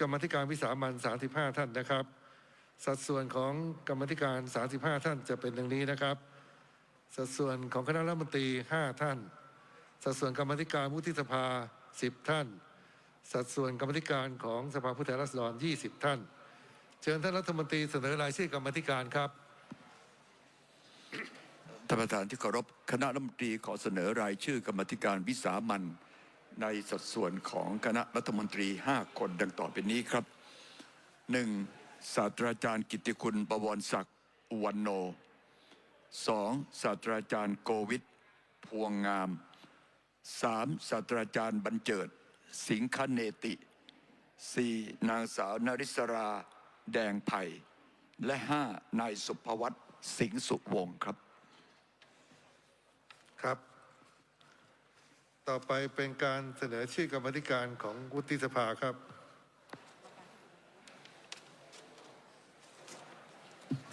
กรรมธิการวิสามัน35 ท่านนะครับ สัดส่วนของกรรมธิการ 35 ท่านจะเป็นดังนี้นะครับ สัดส่วนของคณะรัฐมนตรี 5 ท่าน สัดส่วนกรรมธิการวุฒิสภา 10 ท่าน สัดส่วนกรรมธิการของสภาผู้แทนราษฎร 20 ท่าน เชิญท่านรัฐมนตรีเสนอรายชื่อกรรมธิการครับท่านประธานที่เคารพคณะรัฐมนตรีขอเสนอรายชื่อกรรมธิการวิสามัน ในสัดส่วนของคณะรัฐมนตรี 5 คนดังต่อไปนี้ครับ 1. ศาสตราจารย์กิติคุณประวรศักดิ์อุวันโน 2. ศาสตราจารย์โกวิทพวงงาม 3. ศาสตราจารย์บรรเจิด สิงคเนติ 4. นางสาวนริศรา แดงไผ่และ 5. นายสุภวัตสิงห์สุวงครับครับ ต่อไปเป็นการเสนอชื่อกรรมธิการของวุฒิสภาครับ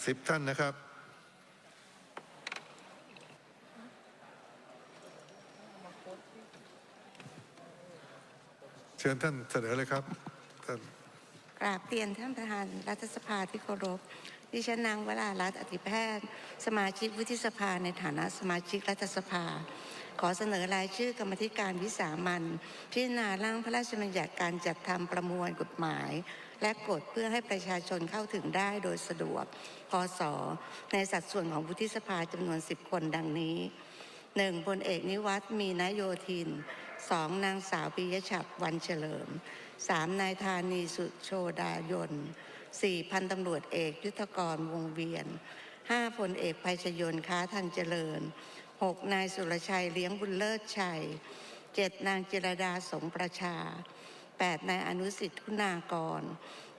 สิบท่านนะครับ เชิญท่านเสนอเลยครับท่าน กราบเรียนท่านประธานรัฐสภาที่เคารพ ดิฉันนางวรารัตน์อธิแพทย์ สมาชิกวุฒิสภาในฐานะสมาชิกรัฐสภา ขอเสนอรายชื่อกรรมธิการวิสามันพิจารณาร่างพระราชบัญญัติการจัดทำประมวลกฎหมาย และกฎเพื่อให้ประชาชนเข้าถึงได้โดยสะดวก พศ ในสัดส่วนของวุฒิสภาจำนวน 10 คนดังนี้หนึ่งพลเอกนิวัฒน์มีนโยธินสองนางสาวปิยชัดวันเฉลิมสามนายธานีสุโชดายน สี่พันตำรวจเอกยุทธกรวงเวียนห้าพลเอกภัยชยนค้าทันเจริญหกนายสุรชัยเลี้ยงบุญเลิศชัยเจ็ดนางจิรดาสงประชาแปดนายอนุสิทธิ์คุณากร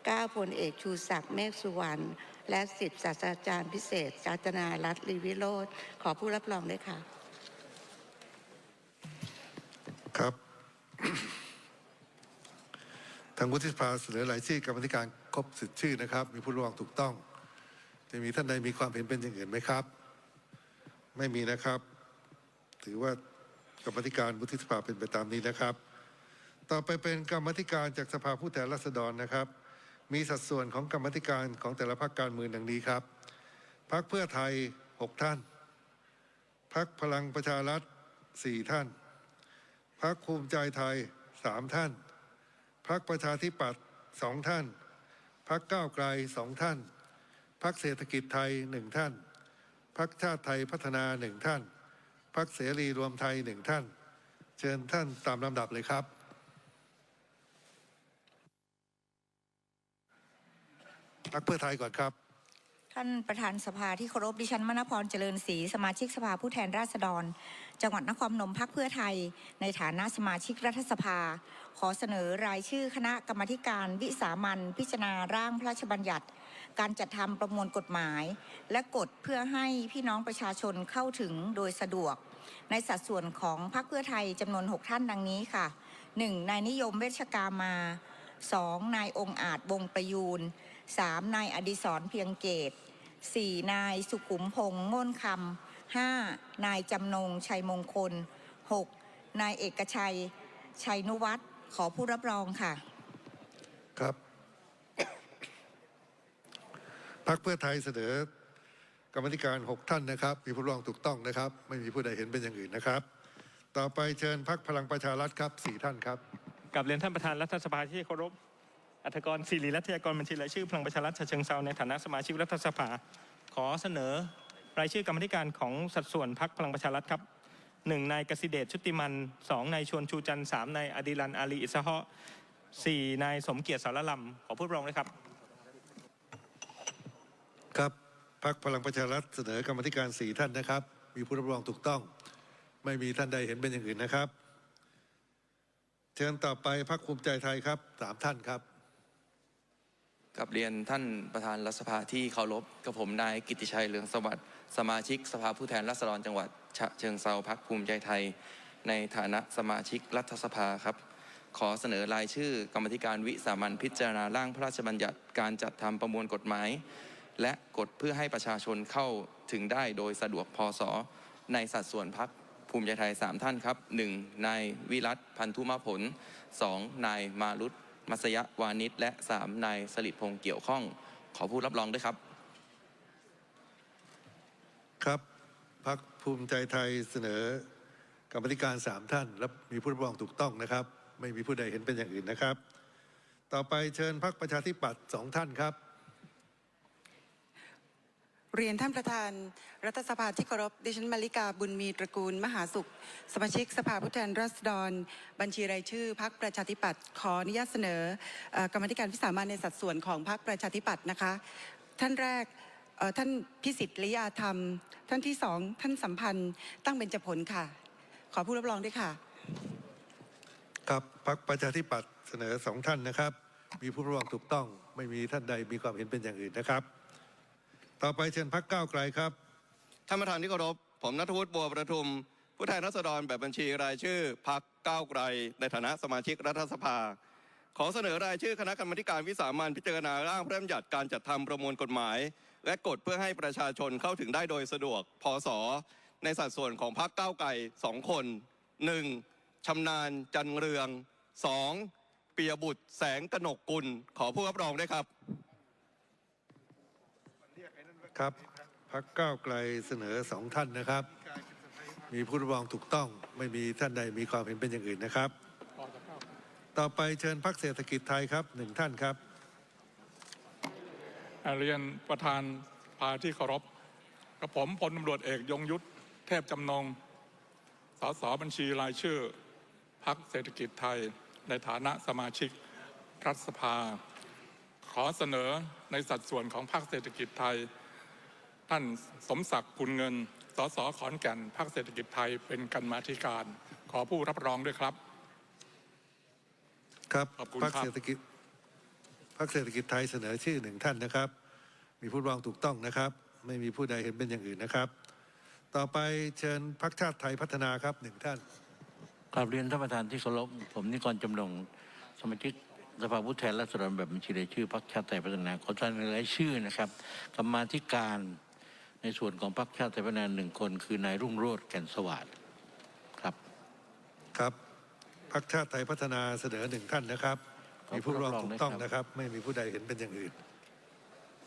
เก้าพลเอกชูศักดิ์เมฆสุวรรณ และสิบศาสตราจารย์พิเศษ จาจนารัตลีวิโรธขอผู้รับรองด้วยค่ะ ครับ ทางวุฒิสภาเสนอรายชื่อกรรมธิการครบสิทธิ์ชื่อนะครับ มีผู้ร่วมถูกต้อง จะมีท่านใดมีความเห็นเป็นอย่างอื่นไหมครับ ไม่มีนะครับ ถือว่ากรรมธิการวุฒิสภาเป็นไปตามนี้นะครับ ต่อไปเป็นกรรมธิการจากสภาผู้แทนราษฎรนะครับ มีสัดส่วนของกรรมธิการของแต่ละพรรคการเมืองดังนี้ครับพรรคเพื่อไทยหกท่านพรรคพลังประชารัฐสี่ท่านพรรคภูมิใจไทยสามท่าน พรรคประชาธิปัตย์สองท่านพรรคก้าวไกลสองท่านพรรคเศรษฐกิจไทยหนึ่งท่านพรรคชาติไทยพัฒนาหนึ่งท่านพรรคเสรีรวมไทยหนึ่งท่าน เชิญท่านตามลำดับเลยครับ พักเพื่อไทยก่อนครับ ท่านประธานสภาที่เคารพดิฉันมณพรเจริญศรีสมาชิกสภาผู้แทนราษฎร จังหวัดนครพนมพักเพื่อไทย ในฐานะสมาชิกรัฐสภา ขอเสนอรายชื่อคณะกรรมการวิสามันพิจารณาร่างพระราชบัญญัติ การจัดทำประมวลกฎหมาย และกฎเพื่อให้พี่น้องประชาชนเข้าถึงโดยสะดวก ในสัดส่วนของพรรคเพื่อไทยจำนวน 6 ท่านดังนี้ค่ะ 1. นายนิยมเวชกามา 2. นายองค์อาจวงประยูน 3. นายอดิศรเพียงเกต 4. นายสุขุมพงษ์ง่นคำ 5. นายจำนงชัยมงคล 6. นายเอกชัย ชัยนุวัฒน์ขอผู้รับรองค่ะ ครับพรรคเพื่อไทยเสนอกรรมธิการหกท่านนะครับ มีผู้ร่วมถูกต้องนะครับ ไม่มีผู้ใดเห็นเป็นอย่างอื่นนะครับ ต่อไปเชิญพรรคพลังประชารัฐครับสี่ท่านครับ กับเรียนท่านประธานรัฐสภาที่เคารพ อัธกรศิริรัตยากรบัญชีรายชื่อพลังประชารัฐฉะเชิงเซาในฐานะสมาชิกรัฐสภา ขอเสนอรายชื่อกรรมธิการของสัดส่วนพักพลังประชารัฐครับหนึ่งนายกสิเดชชุติมันสองนายชวนชูจันทร์สามนายอดิรันอาลีอิสฮะสี่นายสมเกียรติสารลำขอพูดรองเลยครับ ครับพรรคพลังประชารัฐเสนอกรรมธิการสี่ท่านนะครับ มีผู้รับรองถูกต้อง ไม่มีท่านใดเห็นเป็นอย่างอื่นนะครับ เชิญต่อไปพรรคภูมิใจไทยครับสามท่านครับ กับเรียนท่านประธานรัฐสภาที่เคารพกับผมนายกิติชัยเหลืองสวัสดิ์สมาชิกสภาผู้แทนราษฎรจังหวัดฉะเชิงเซาพักภูมิใจไทย ในฐานะสมาชิกรัฐสภาครับ ขอเสนอรายชื่อกรรมธิการวิสามันพิจารณาร่างพระราชบัญญัติการจัดทำประมวลกฎหมาย และกฎเพื่อให้ประชาชนเข้าถึงได้โดยสะดวกพอสอในสัดส่วนพักภูมิใจไทย 3 ท่านครับ 1. นายวิรัตพันธุมาผล 2. นายมารุต มัสยวานิชและ 3 นายสลิดพงษ์เกี่ยวข้อง ขอผู้รับรองด้วยครับ ครับพักภูมิใจไทยเสนอกรรมธิการสามท่าน และมีผู้รับรองถูกต้องนะครับ ไม่มีผู้ใดเห็นเป็นอย่างอื่นนะครับ ต่อไปเชิญพักประชาธิปัตย์สองท่านครับ เรียนท่านประธานรัฐสภาที่เคารพดิฉันมาริกาบุญมีตระกูล มหาสุข สมาชิกสภาผู้แทนราษฎร บัญชีรายชื่อพักประชาธิปัตย์ขออนุญาตเสนออกรรมธิการวิสามัญในสัดส่วนของพักประชาธิปัตย์นะคะ ท่านแรกท่านพิสิทธิ์ลิยาธรรม ท่านที่สองท่านสัมพันธ์ตั้งเบญจผลค่ะ ขอผู้รับรองด้วยค่ะ ครับพักประชาธิปัตย์เสนอสองท่านนะครับ มีผู้รับรองถูกต้องไม่มีท่านใดมีความเห็นเป็นอย่างอื่นนะครับ ต่อไปเชิญพักก้าวไกลครับท่านประธานที่เคารพผมนัทวุฒิบัวประทุม ผู้แทนรัษฎรแบบบัญชีรายชื่อพักก้าวไกล ในฐานะสมาชิกรัฐสภา ขอเสนอรายชื่อคณะกรรมการวิสามัญพิจารณาร่างพระราชบัญญัติการจัดทำประมวลกฎหมาย และกฎเพื่อให้ประชาชนเข้าถึงได้โดยสะดวกพศในสัดส่วนของพักก้าวไกลสองคน 1. ชำนาญจันเรือง 2. ปียบุตรแสงกนกกุล ขอผู้รับรองด้วยครับ ครับพักก้าวไกลเสนอสองท่านนะครับ มีผู้รับรองถูกต้องไม่มีท่านใดมีความเห็นเป็นอย่างอื่นนะครับ ต่อไปเชิญพักเศรษฐกิจไทยครับหนึ่งท่านครับอาเรียนประธานพาที่เคารพกับผมพลตำรวจเอกยงยุทธเทพจำนงสสบัญชีรายชื่อพักเศรษฐกิจไทยในฐานะสมาชิกรัฐสภา ขอเสนอในสัดส่วนของพรรคเศรษฐกิจไทย ท่านสมศักดิ์คุณเงิน สสขอนแก่นพรรคเศรษฐกิจไทยเป็นกรรมาธิการ ขอผู้รับรองด้วยครับ ครับขอบคุณพรรคครับ เศรษฐกิจพรรคเศรษฐกิจไทยเสนอชื่อหนึ่งท่านนะครับ มีผู้รับรองถูกต้องนะครับ ไม่มีผู้ใดเห็นเป็นอย่างอื่นนะครับ ต่อไปเชิญพรรคชาติไทยพัฒนาครับหนึ่งท่าน กราบเรียนท่านประธานที่เคารพผมนิกรจำนงสมาชิกสภาผู้แทนราษฎรแบบบัญชีรายชื่อพรรคชาติไทยพัฒนาขอท่านรายชื่อนะครับกรรมาธิการ ในส่วนของพรรคชาติไทยพัฒนาหนึ่งคนคือนายรุ่งโรจน์แก่นสวัสดิ์ครับครับพรรคชาติไทยพัฒนาเสนอหนึ่งท่านนะครับขอมีผู้รับรองรับรองถูกต้องด้วยครับนะครับ ไม่มีผู้ใดเห็นเป็นอย่างอื่น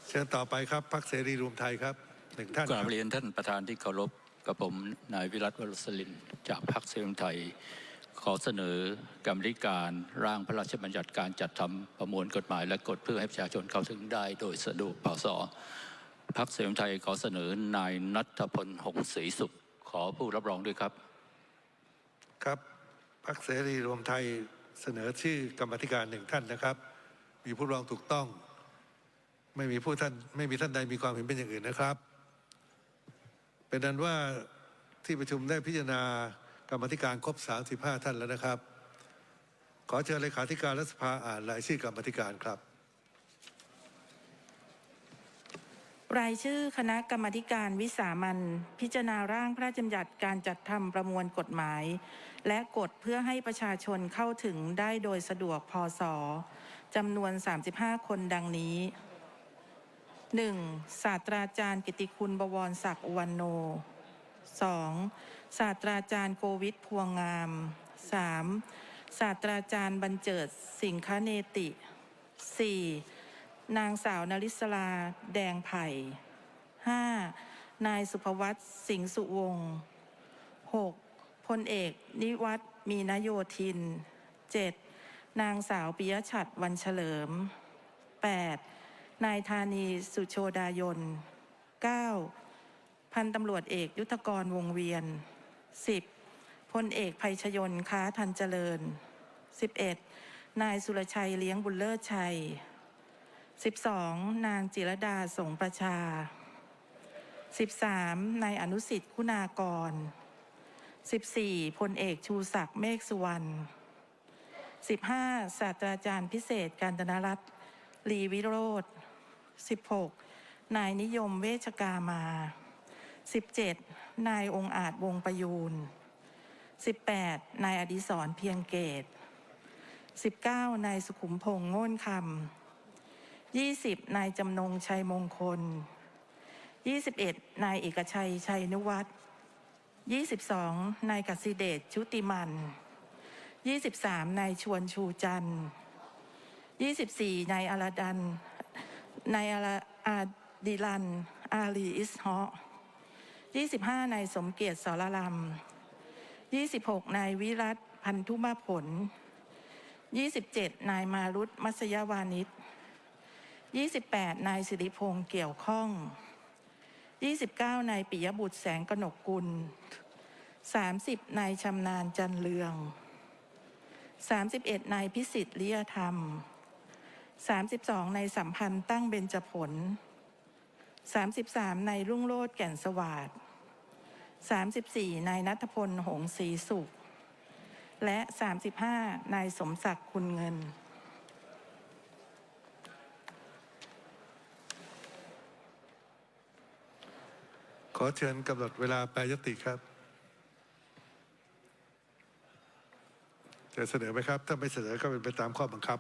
เชิญต่อไปครับพรรคเสรีรวมไทยครับหนึ่งท่านกครารับบเรียนท่านประธานที่เคารพกับผมนายวิรัตวรสลินจากพรรคเสรีรวมไทย ขอเสนอกรรมธิการร่างพระราชบัญญัติการจัดทำประมวลกฎหมาย และกฎเพื่อให้ประชาชนเข้าถึงได้โดยสะดวกพศพร รคเสรีรวมไทยขอเสนอนายนัทพลหงศรีสุข ขอผู้รับรองด้วยครับ ครับพรรคเสรีรวมไทยเสนอชื่อกรรมธิการหนึ่งท่านนะครับ มีผู้รับรองถูกต้อง ไม่มีผู้ท่านไม่มีท่านใดมีความเห็นเป็นอย่างอื่นนะครับ เป็นนั้นว่าที่ประชุมได้พิจารณากรรมธิการครบ 35 ท่านแล้วนะครับ ขอเชิญเลขาธิการรัฐสภาอ่านรายชื่อกรรมธิการครับ รายชื่อคณะกรรมการวิสามันพิจารณาร่างพระราชบัญญัติการจัดทำประมวลกฎหมาย และกฎเพื่อให้ประชาชนเข้าถึงได้โดยสะดวกพศจำนวน 35 คนดังนี้ 1. ศาสตราจารย์กิติคุณบวรศักดิ์อุวันโน 2. ศาสตราจารย์โกวิทพวงงาม 3. ศาสตราจารย์บรรเจิดสิงคเนติ 4. นางสาวนริศลา แดงไผ่ 5. นายสุภวัตสิงห์สุวงศ์ 6. พลเอก นิวัตมีนโยธิน 7. นางสาวปิยชัดวันเฉลิม 8. นายธานีสุโชดายน 9. พันตำรวจเอกยุทธกรวงเวียน 10. พลเอกภัยชยนค้าทันเจริญ 11. นายสุรชัยเลี้ยงบุญเลิศชัย 12. นางจิรดาสงประชา 13. นายอนุสิทธิ์คุณากร 14. พลเอกชูศักดิ์เมฆสุวรรณ 15. ศาสตราจารย์พิเศษการตนรัตน์ลีวิโรธ 16. นายนิยมเวชกามา 17. นายองอาจวงประยูน 18. นายอดิศรเพียงเกต 19. นายสุขุมพงษ์โง่นคำ 20. นายจำนงชัยมงคล 21. นายเอกชัยชัยนุวัฒน์ 22. นายกสิเดชชุติมัน 23. นายชวนชูจันทร์ 24 นายอาราดัน นายอาราอาดิลัน อาลีอิสฮอ25 นายสมเกียรติสรลำ26 นายวิรัตพันธุมาผล 27 นายมารุตมัสยวานิช 28 นายสิริพงษ์เกี่ยวข้อง 29 นายปิยบุตรแสงกนกกุล 30 นายชำนาญจันเรือง 31 นายพิสิทธิ์ลิยธรรม 32 นายสัมพันธ์ตั้งเบญจผล 33 นายรุ่งโรจน์แก่นสวัสด34 นายนัทพล หงศรีสุข และ 35 นายสมศักดิ์คุณเงิน อเชิญกำหนดเวลาแปรยติครับ จะเสนอไหมครับ ถ้าไม่เสนอก็เป็นไปตามข้อบังคับ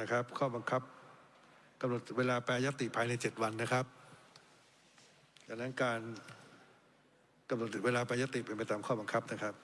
นะครับ ข้อบังคับกำหนดเวลาแปรยติภายในเจ็ดวันนะครับดังนั้นการกำหนดเวลาแปรยติเป็นไปตามข้อบังคับนะครับ